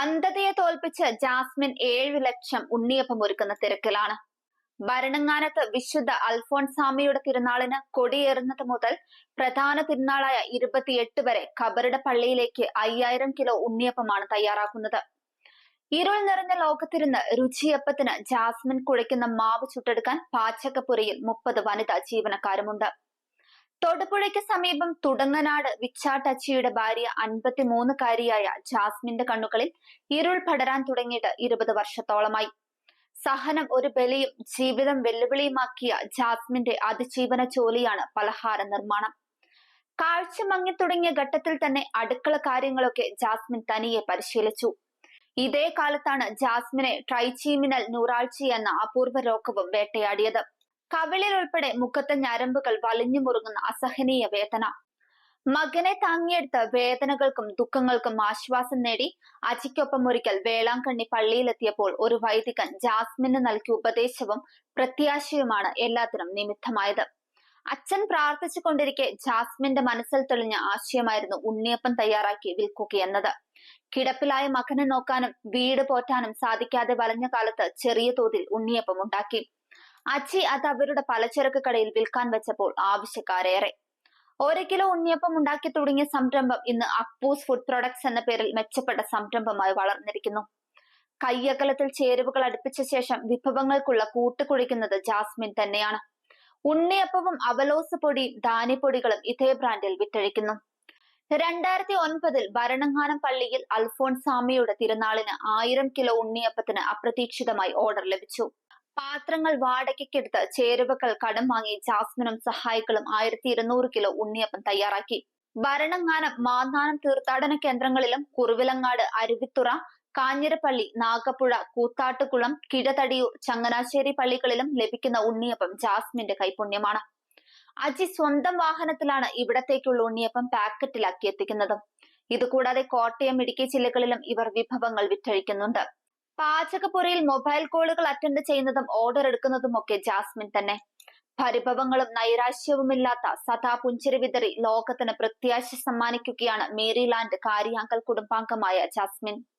അന്ധതയെ തോൽപ്പിച്ച് ജാസ്മിൻ ഏഴു ലക്ഷം ഉണ്ണിയപ്പം ഒരുക്കുന്ന തിരക്കിലാണ്. ഭരണങ്ങാനത്ത് വിശുദ്ധ അൽഫോൺസാമിയുടെ തിരുനാളിന് കൊടിയേറുന്നത് മുതൽ പ്രധാന തിരുനാളായ ഇരുപത്തിയെട്ട് വരെ ഖബറുടെ പള്ളിയിലേക്ക് അയ്യായിരം കിലോ ഉണ്ണിയപ്പമാണ് തയ്യാറാക്കുന്നത്. ഇരുൾ നിറഞ്ഞ ലോകത്തിരുന്ന് രുചിയപ്പത്തിന് ജാസ്മിൻ കുഴയ്ക്കുന്ന മാവ് ചുട്ടെടുക്കാൻ പാചകപ്പുരയിൽ മുപ്പത് വനിതാ ജീവനക്കാരുമുണ്ട്. തൊടുപുഴയ്ക്ക് സമീപം തുടങ്ങനാട് വിച്ചാട്ടച്ചിയുടെ ഭാര്യ അൻപത്തിമൂന്നുകാരിയായ ജാസ്മിന്റെ കണ്ണുകളിൽ ഇരുൾ പടരാൻ തുടങ്ങിയിട്ട് ഇരുപത് വർഷത്തോളമായി. സഹനം ഒരു ബലിയും ജീവിതം വെല്ലുവിളിയുമാക്കിയ ജാസ്മിന്റെ അതിജീവന ജോലിയാണ് പലഹാര നിർമ്മാണം. കാഴ്ച മങ്ങി തുടങ്ങിയ ഘട്ടത്തിൽ തന്നെ അടുക്കള കാര്യങ്ങളൊക്കെ ജാസ്മിൻ തനിയെ പരിശീലിച്ചു. ഇതേ കാലത്താണ് ജാസ്മിനെ ട്രൈചീമിനൽ നൂറാഴ്ച എന്ന അപൂർവ രോഗവും വേട്ടയാടിയത്. കവിളിൽ ഉൾപ്പെടെ മുഖത്തെ ഞരമ്പുകൾ വലിഞ്ഞു മുറുങ്ങുന്ന അസഹനീയ വേദന. മകനെ താങ്ങിയെടുത്ത വേദനകൾക്കും ദുഃഖങ്ങൾക്കും ആശ്വാസം നേടി അജിക്കൊപ്പം ഒരിക്കൽ വേളാങ്കണ്ണി പള്ളിയിലെത്തിയപ്പോൾ ഒരു വൈദികൻ ജാസ്മിന് നൽകിയ ഉപദേശവും പ്രത്യാശയുമാണ് എല്ലാത്തിനും നിമിത്തമായത്. അച്ഛൻ പ്രാർത്ഥിച്ചു കൊണ്ടിരിക്കെ ജാസ്മിന്റെ മനസ്സിൽ തെളിഞ്ഞ ആശയമായിരുന്നു ഉണ്ണിയപ്പം തയ്യാറാക്കി വിൽക്കുക എന്നത്. കിടപ്പിലായ മകനെ നോക്കാനും വീട് പോറ്റാനും സാധിക്കാതെ വലഞ്ഞ കാലത്ത് ചെറിയ തോതിൽ ഉണ്ണിയപ്പം ഉണ്ടാക്കി. അച്ചി അത് അവരുടെ പലചരക്ക് കടയിൽ വിൽക്കാൻ വെച്ചപ്പോൾ ആവശ്യക്കാരേറെ. ഒരു കിലോ ഉണ്ണിയപ്പം ഉണ്ടാക്കി തുടങ്ങിയ സംരംഭം ഇന്ന് അപ്പൂസ് ഫുഡ് പ്രൊഡക്ട്സ് എന്ന പേരിൽ മെച്ചപ്പെട്ട സംരംഭമായി വളർന്നിരിക്കുന്നു. കയ്യകലത്തിൽ ചേരുവകൾ അടുപ്പിച്ച ശേഷം വിഭവങ്ങൾക്കുള്ള കൂട്ടുകുഴിക്കുന്നത് ജാസ്മിൻ തന്നെയാണ്. ഉണ്ണിയപ്പവും അവലോസ് പൊടിയും ധാന്യപ്പൊടികളും ഇതേ ബ്രാൻഡിൽ വിറ്റഴിക്കുന്നു. രണ്ടായിരത്തി ഒൻപതിൽ ഭരണങ്ങാനം പള്ളിയിൽ അൽഫോൺസാമിയുടെ തിരുനാളിന് ആയിരം കിലോ ഉണ്ണിയപ്പത്തിന് അപ്രതീക്ഷിതമായി ഓർഡർ ലഭിച്ചു. പാത്രങ്ങൾ വാടകയ്ക്കെടുത്ത് ചേരുവകൾ കടം വാങ്ങി ജാസ്മിനും സഹായികളും ആയിരത്തി ഇരുന്നൂറ് കിലോ ഉണ്ണിയപ്പം തയ്യാറാക്കി. ഭരണങ്ങാനം മാന്നാനം തീർത്ഥാടന കേന്ദ്രങ്ങളിലും കുറുവിലങ്ങാട് അരുവിത്തുറ കാഞ്ഞിരപ്പള്ളി നാഗപ്പുഴ കൂത്താട്ടുകുളം കിഴതടിയൂർ ചങ്ങനാശ്ശേരി പള്ളികളിലും ലഭിക്കുന്ന ഉണ്ണിയപ്പം ജാസ്മിന്റെ കൈപുണ്യമാണ്. അജി സ്വന്തം വാഹനത്തിലാണ് ഇവിടത്തേക്കുള്ള ഉണ്ണിയപ്പം പാക്കറ്റിലാക്കി എത്തിക്കുന്നത്. ഇതുകൂടാതെ കോട്ടയം ഇടുക്കി ജില്ലകളിലും ഇവർ വിഭവങ്ങൾ വിറ്റഴിക്കുന്നുണ്ട്. പാചകപ്പുരയിൽ മൊബൈൽ കോളുകൾ അറ്റൻഡ് ചെയ്യുന്നതും ഓർഡർ എടുക്കുന്നതും ഒക്കെ ജാസ്മിൻ തന്നെ. പരിഭവങ്ങളും നൈരാശ്യവുമില്ലാത്ത സദാ പുഞ്ചിരി വിതറി ലോകത്തിന് പ്രത്യാശ സമ്മാനിക്കുകയാണ് മേരിലാൻഡ് കാര്യാങ്കൽ കുടുംബാംഗമായ ജാസ്മിൻ.